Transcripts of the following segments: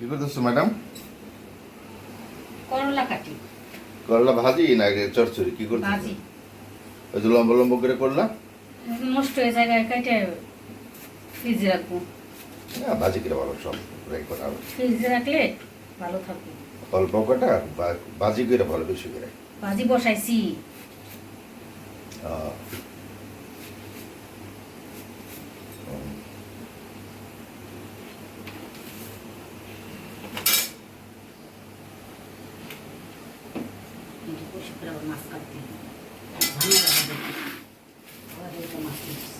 কি করতেছো ম্যাডাম করলা কাটি। করলা ভাজি না চরচড়ি? কি করতেছো? ভাজি। ওই যে লম্বা লম্বা করে করলা? নষ্ট হয়ে জায়গায় কাটে ফ্রিজে রাখব। হ্যাঁ, ভাজি করে ভালো সব ফ্রাই করা হবে। ফ্রিজে রাখলে ভালো থাকবে। অল্প কটা ভাজি করে ভালো বেশি করে। ভাজি বসাইছি। আহ। হুম। কিন্তু বসে করে আবার মাছ কাটতে হবে। ঝামেলা হবে। আবার এইটা মাছ নিচ্ছি।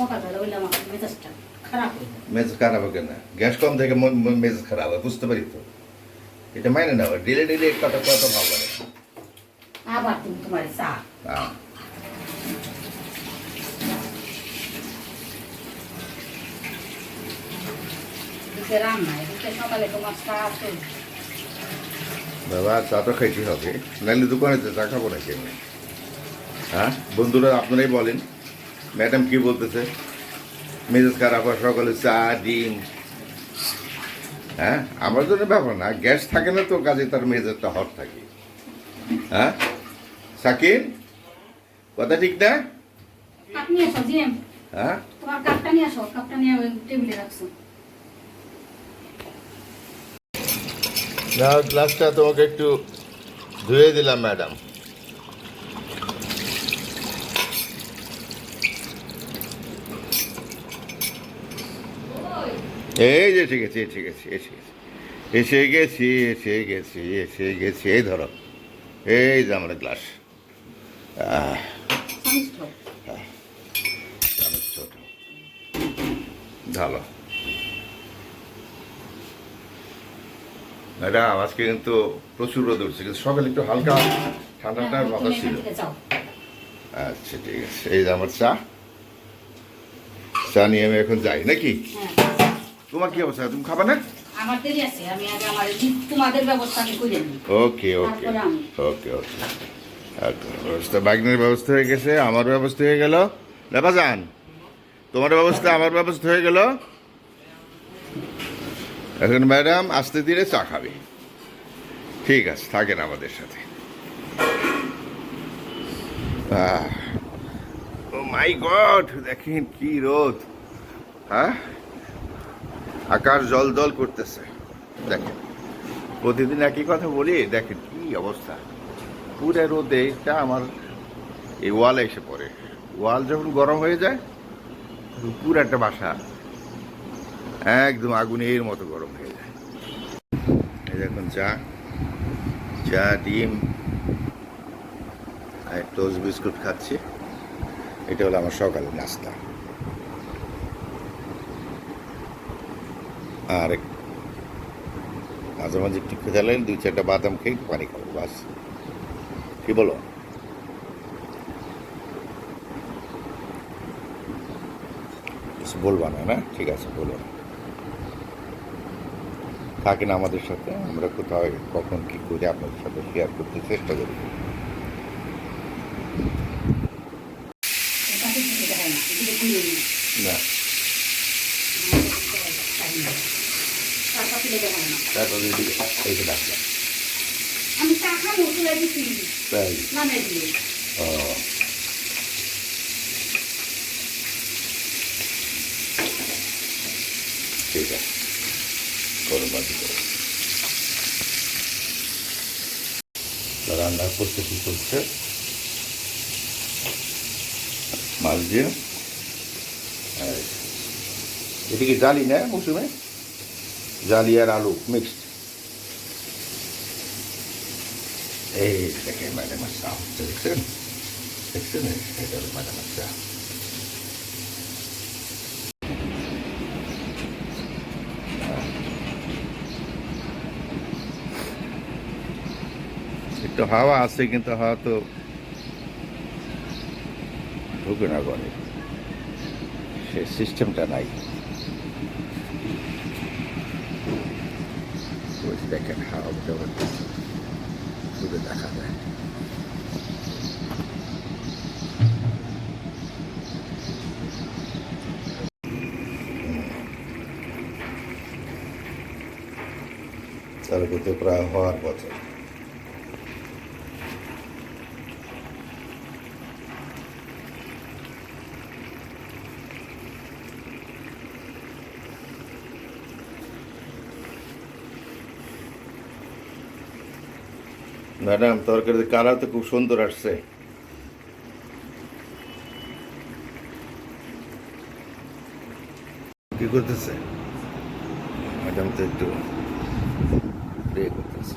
সকালবেলা ওইলে আমার মেজাজটা খারাপ হয়ে মেজাজ খারাপ হবে কেন? গ্যাস কম থেকে মেজাজ খারাপ হয় বুঝতে পারি তো? এটা মাইনে নেওয়া ডেলি ডেলি কত কত ভালো আবার তুমি তোমার চা। হ্যাঁ বাবা চা তো খাইতে হবে। নাহলে দোকানে চা খাব না কেমনি হ্যাঁ? বন্ধুরা আপনারাই বলেন। ম্যাডাম কি বলতেছে? মেজাজ খারাপ হয় সকালে চা ডিম। হ্যাঁ? আমার জন্য ব্যাপার না গ্যাস থাকে না তো কাজে তার মেজাজটা হট থাকে। হ্যাঁ? সাকিন কথা ঠিক না? হ্যাঁ? গ্লাসটা তোমাকে একটু ধুয়ে দিলাম ম্যাডাম। এই যে ঠিক আছে ঠিক আছে এসে গেছি এসে গেছি এসে গেছি এসে গেছি। এই ধরো এই যে আমার গ্লাস। ভালো ম্যাডাম আজকে কিন্তু প্রচুর রোদ উঠছে কিন্তু সকালে একটু হালকা ঠান্ডা ঠান্ডা হ্যাঁ, বাতাস ছিল। আচ্ছা ঠিক আছে। এই যে আমার চা। চা নিয়ে আমি এখন যাই নাকি? হ্যাঁ। তোমার কি অবস্থা? তুমি খাবা না? ওকে ওকে ওকে ওকে। ব্যবস্থা বাগনের ব্যবস্থা হয়ে গেছে আমার ব্যবস্থা হয়ে গেল। লেপা যান তোমার ব্যবস্থা আমার ব্যবস্থা হয়ে গেল। এখন ম্যাডাম আস্তে ধীরে চা খাবে। ঠিক আছে থাকেন আমাদের সাথে। ও মাই গড দেখেন কি রোদ। হ্যাঁ? আকাশ জল জল করতেছে। দেখেন, প্রতিদিন একই কথা বলি, দেখেন কি অবস্থা। পুরে রোদে এটা আমার এই ওয়ালে এসে পড়ে। ওয়াল যখন গরম হয়ে যায় পুরো একটা বাসা একদম আগুনের মতো গরম হয়ে যায়। দেখুন চা চা, ডিম, আর টোস্ট বিস্কুট খাচ্ছি। এটা হলো আমার সকালের নাস্তা। আর মাঝে মাঝে একটু খেতে লাগলে দুই চারটা বাদাম খেয়ে একটু পানি খাব বাস। কি বলো? কিছু বলবা না না? ঠিক আছে বলো। না থাকেন আমাদের সাথে আমরা কোথাও কখন কি করে আপনাদের সাথে শেয়ার করতে চেষ্টা করি। না এদিকে ঘুরিয়ে নিই না তার পাতিলে দেখাই না তারপর এদিকে এই যে ডাকলাম আমি চা খাব তুলে তাই? নামে দিয়ে। ও। ঠিক আছে। করো বাকি করো। রান্নার প্রস্তুতি চলছে মাছ দিয়ে। এদিকে জালি না মৌসুমে? জালি আর আলু মিক্সড এই দেখে ম্যাডাম চা দেখছেন? দেখছেন? এটা একটু হাওয়া আছে, কিন্তু হাওয়া তো ঢুকে না করে সে সিস্টেমটা নাই। দেখেন হাওয়া জবরদস্ত দূরে দেখা যায়। চালু প্রায় হওয়ার বছর ম্যাডাম তরকারি কালার তো খুব সুন্দর আসছে। কি করতেছে? ম্যাডাম তো একটু করতেছে।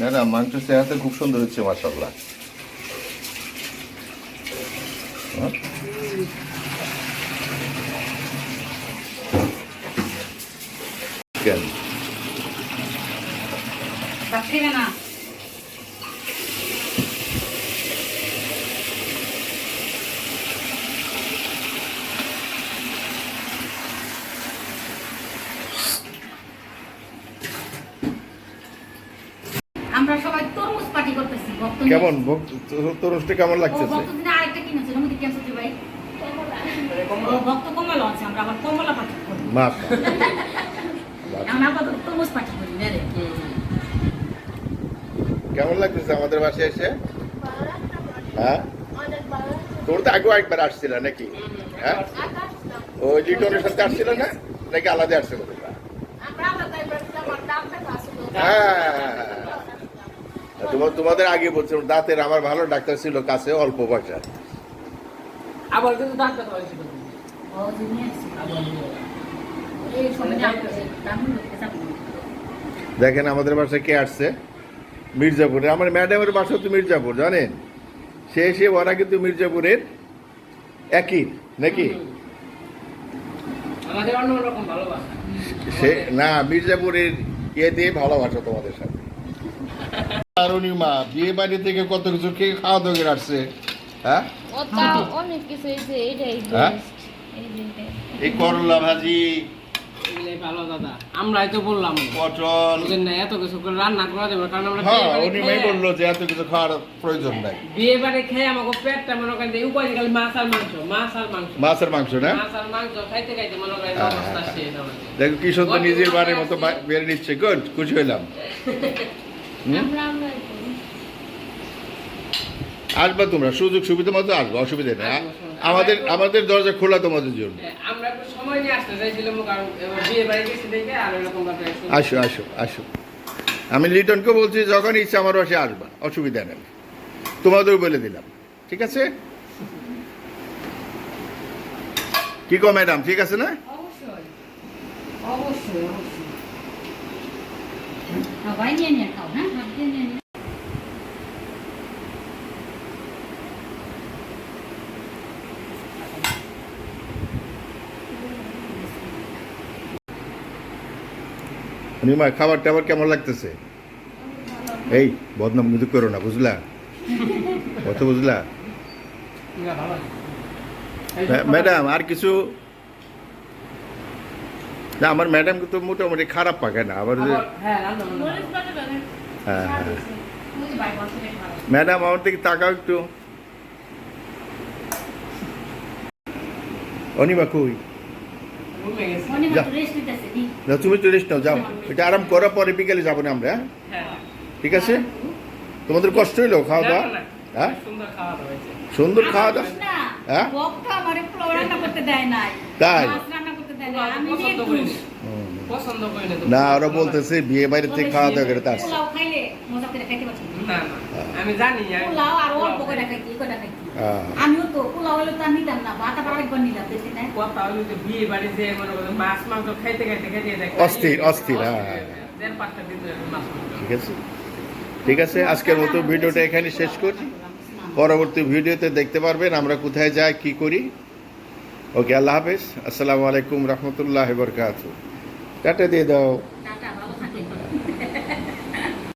না না মাংস চেহারাতে খুব সুন্দর হচ্ছে মাসাল্লাহ কেন আমরা সবাই তরমুজ পার্টি করতেছি ভক্ত কেমন? তরুষটা কেমন ও লাগতেছে? ভক্ত দিনে আরেকটা মুদি ক্যান্সার ভাই। ও ভক্ত কমলা আছে আমরা আবার কমলা পার্টি আমরা আপাতত তরমুজ পার্টি করি কেমন লাগতেছে আমাদের বাসায় এসে? হ্যাঁ? তোর তো আগেও একবার আসছিল নাকি? হ্যাঁ? ওই লিটনের সাথে আসছিল না? নাকি আলাদা আসছিল। তোমরা হ্যাঁ। তোমার তোমাদের আগে বলছিল দাঁতের আমার ভালো ডাক্তার ছিল কাছে অল্প পয়সা। আবার কিন্তু হয়েছিল। চাপ দেখেন আমাদের বাসায় কে আসছে? মির্জাপুরে। আমার ম্যাডামের বাসা তো মির্জাপুর জানেন? সে এসে ওরা কিন্তু মির্জাপুরের একই নাকি? সে না মির্জাপুরের ইয়ে দিয়ে ভালোবাসা তোমাদের সাথে। মা। বিয়ে বাড়ি থেকে কত কিছু খেয়ে খাওয়া দাওয়া করে আসছে? হ্যাঁ? অনেক কিছু হ্যাঁ? এই করলা ভাজি। ভালো দাদা। আমরাই তো বললাম। পটল। না এত কিছু করে রান্না করা যাবে কারণ আমরা হ্যাঁ উনি বলল যে এত কিছু খাওয়ার প্রয়োজন নাই। বিয়ে বাড়ি খেয়ে আমাকে পেটটা মনে করেন উপায় খালি মাছ আর মাংস মাছ আর মাংস। মাছের মাংস না? মাছ আর মাংস খাইতে খাইতে মনে করেন অবস্থা শেষ দেখো কি সুন্দর নিজের বাড়ির মতো বেড়ে নিচ্ছে। গুড খুশি হইলাম। আসবা তোমরা সুযোগ সুবিধা মতো আসবে অসুবিধা নেই। আমাদের আমাদের দরজা খোলা তোমাদের জন্য। হ্যাঁ, আসো আসো আসো। আমি লিটনকে বলছি যখন ইচ্ছা আমার বাসে আসবা অসুবিধা নেই। তোমাদেরও বলে দিলাম ঠিক আছে? কি কো ম্যাডাম ঠিক আছে না? অবশ্যই অবশ্যই। সবাই নিয়ে নিয়ে খাও হ্যাঁ হাত দিয়ে নিয়ে নিয়ে নিমা খাবার টাবার কেমন লাগতেছে? এই বদনাম কিন্তু করো না বুঝলা? কত বুঝলা? ম্যাডাম আর কিছু না আমার ম্যাডাম কিন্তু মোটামুটি খারাপ পাকে না আবার যে হ্যাঁ। হ্যাঁ হ্যাঁ। ম্যাডাম আমার দিকে তাকাও একটু। অনিমা কই? নি না তুমি তো রেস্ট নাও যাও। এটা আরাম করার পরে বিকেলে যাব না আমরা হ্যাঁ? হ্যাঁ। ঠিক আছে? তোমাদের কষ্ট হইল খাওয়া দাওয়া। হ্যাঁ? সুন্দর খাওয়া দাওয়া হ্যাঁ? বক্তা আমারে পোলাও রান্না করতে দেয় নাই। তাই? না ওরা বলতেছে বিয়ে বাড়িতে খাওয়া দাওয়া করে তা আসছে। পোলাও খাইলে মজা করে খাইতে পারছি না। না, না, আমি জানি পোলাও আর অল্প করে খাইছি এই খাইছি হ্যাঁ। আমিও তো পোলাও হলে তো নিতাম না ভাত আবার আরেকবার নিলাম বেশি নাই কথা হলো যে বিয়ে বাড়ি যে মাছ মাংস খাইতে খাইতে খাইতে অস্থির, অস্থির, হ্যাঁ, হ্যাঁ। মাংস। ঠিক আছে। ঠিক আছে আজকের মতো ভিডিওটা এখানে শেষ করি পরবর্তী ভিডিওতে দেখতে পারবেন আমরা কোথায় যাই কি করি। ওকে আল্লাহ হাফেজ। আসসালামু আলাইকুম রহমতুল্লাহ বরকাত টাটা দিয়ে দাও।